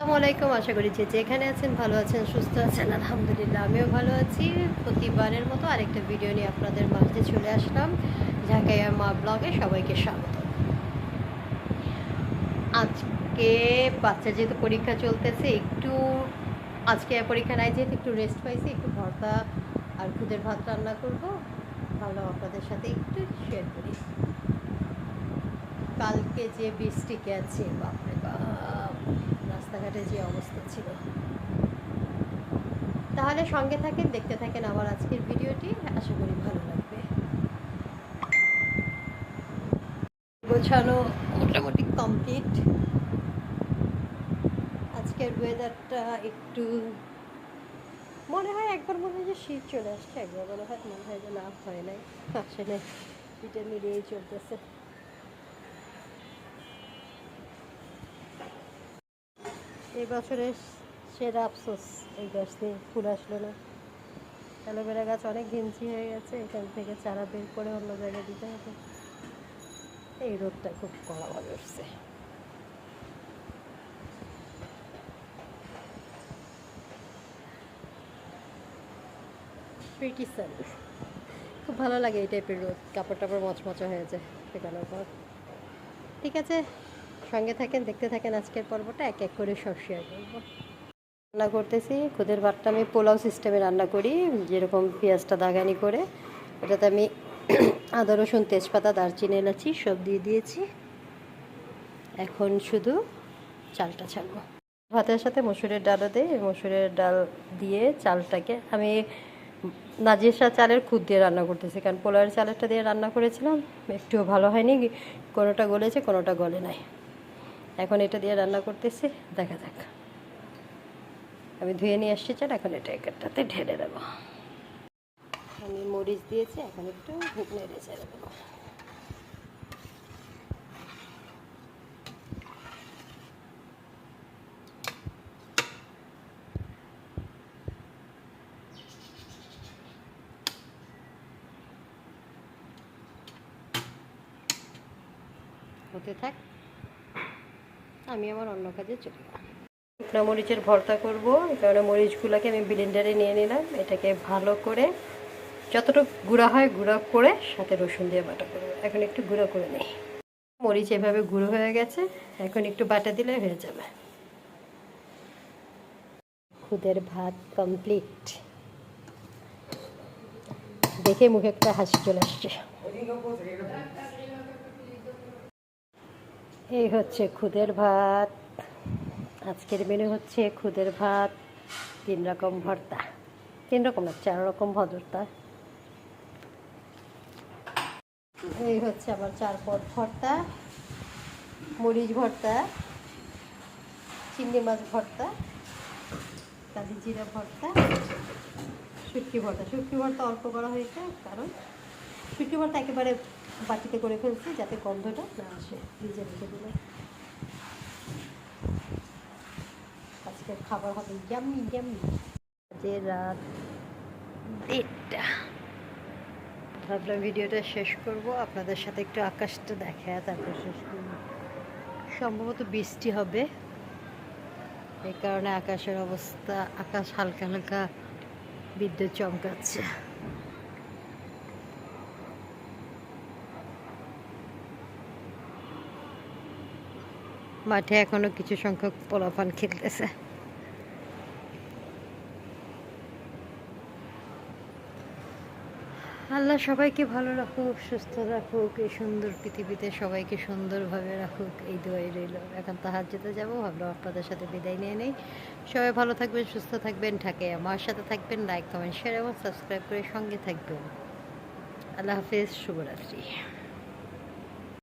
আসসালামু আলাইকুম, আশা করি যেখানে আছেন ভালো আছেন, সুস্থ আছেন। আলহামদুলিল্লাহ, আমিও ভালো আছি। প্রতিবারের মতো আরেকটা ভিডিও নিয়ে আপনাদের মাঝে চলে আসলাম ঢাকাইয়া মা ব্লগে সবাইকে স্বাগত। আজকে বাচ্চা যেহেতু পরীক্ষা চলতেছে, একটু আজকে পরীক্ষা নাই, যেহেতু একটু রেস্ট পাইছি, একটু ভর্তা আর খুদের ভাত রান্না করব। ভালো আপনাদের সাথে একটু শেয়ার করি। কালকে যে বৃষ্টি গেছে বাপরে বাপ। রাস্তাঘাটে যে অবস্থা ছিল। তাহলে সঙ্গে থাকেন দেখতে থাকেন আমার আজকের ভিডিওটি। আশা করি ভালো লাগবে। গোছানো মোটামুটি। কমপ্লিট আজকের ওয়েদারটা একটু মনে হয় একবার মনে হয় যে শীত চলে আসছে একবার মনে হয় মনে হয় যে না হয় নাই। আসে নাই এটা মিলিয়েই চলতেছে। এই বছরের সেরা আফসোস এই গাছ দিয়ে ফুল আসলো না। অ্যালোভেরা গাছ অনেক ঘিঞ্চি হয়ে গেছে, এখান থেকে চারা বের করে অন্য জায়গায় দিতে হবে। এই রোদটা খুব কড়াভাবে উঠছে। প্রিটি খুব ভালো লাগে এই টাইপের রোদ কাপড় টাপড় মচমচা হয়ে যায় পর। ঠিক আছে সঙ্গে থাকেন, দেখতে থাকেন আজকের পর্বটা, এক এক করে সব শেয়ার করব। রান্না করতেছি, খুদের ভাতটা আমি পোলাও সিস্টেমে রান্না করি, যেরকম পেঁয়াজটা দাগানি করে। ওটাতে আমি আদা, রসুন, তেজপাতা, দারচিনি, এলাচি সব দিয়ে দিয়েছি। এখন শুধু চালটা ছাড়বো। ভাতের সাথে মসুরের ডালও দেয় মসুরের ডাল দিয়ে চালটাকে আমি নাজিসা চালের খুদ দিয়ে রান্না করতেছি, কারণ পোলাওয়ের চালেরটা দিয়ে রান্না করেছিলাম, একটুও ভালো হয়নি, কোনোটা গলেছে, কোনোটা গলে নাই। এখন এটা দিয়ে রান্না করতেছি, দেখা যাক। আমি ধুয়ে নিয়ে আসছি চাল এখন এটা একটাতে ঢেলে দেবো। আমি মরিচ দিয়েছি, এখন একটু নেড়ে ছেড়ে দেবো হতে থাক। আমি আমার অন্য কাজে চলে গেলাম। শুকনো মরিচের ভর্তা করব, এই কারণে মরিচগুলোকে আমি ব্লেন্ডারে নিয়ে নিলাম। এটাকে ভালো করে যতটুকু গুঁড়া হয় গুঁড়া করে সাথে রসুন দিয়ে বাটা করব। এখন একটু গুঁড়ো করে নিই। মরিচ এভাবে গুঁড়ো হয়ে গেছে, এখন একটু বাটা দিলে হয়ে যাবে। খুদের ভাত কমপ্লিট দেখে মুখে একটা হাসি চলে আসছে। এই হচ্ছে খুদের ভাত। আজকের মেনু হচ্ছে খুদের ভাত, তিন রকম ভর্তা। তিন রকম না চার রকম ভর্তা। এই হচ্ছে আবার চার পদ ভর্তা, মরিচ ভর্তা, চিংড়ি মাছ ভর্তা, কাজি জিরা ভর্তা, শুটকি ভর্তা। শুটকি ভর্তা অল্প করা হয়েছে, কারণ শুটকি ভর্তা একেবারে বাটিতে করে ফেলছি যাতে গন্ধটা না আসে ফ্রিজে রেখে দিলে। আজকের খাবার হবে ইয়াম্মি ইয়াম্মি যে রাত দেড়টা। ভাবলাম ভিডিওটা শেষ করব, আপনাদের সাথে একটু আকাশটা দেখা, তারপর শেষ করব। সম্ভবত বৃষ্টি হবে, এই কারণে আকাশের অবস্থা, আকাশ হালকা হালকা বিদ্যুৎ চমকাচ্ছে। মাঠে এখনও কিছু সংখ্যক পোলাপান খেলতেছে। আল্লাহ সবাইকে ভালো রাখুক, সুস্থ রাখুক, এই সুন্দর পৃথিবীতে সবাইকে সুন্দরভাবে রাখুক, এই দোয়াই রইল। এখন তাহার যেতে যাব ভাবলাম আপনাদের সাথে বিদায় নিয়ে নেই। সবাই ভালো থাকবেন, সুস্থ থাকবেন ঢাকে আমার সাথে থাকবেন লাইক কমেন্ট শেয়ার এবং সাবস্ক্রাইব করে সঙ্গে থাকবেন। আল্লাহ হাফিজ, শুভরাত্রি।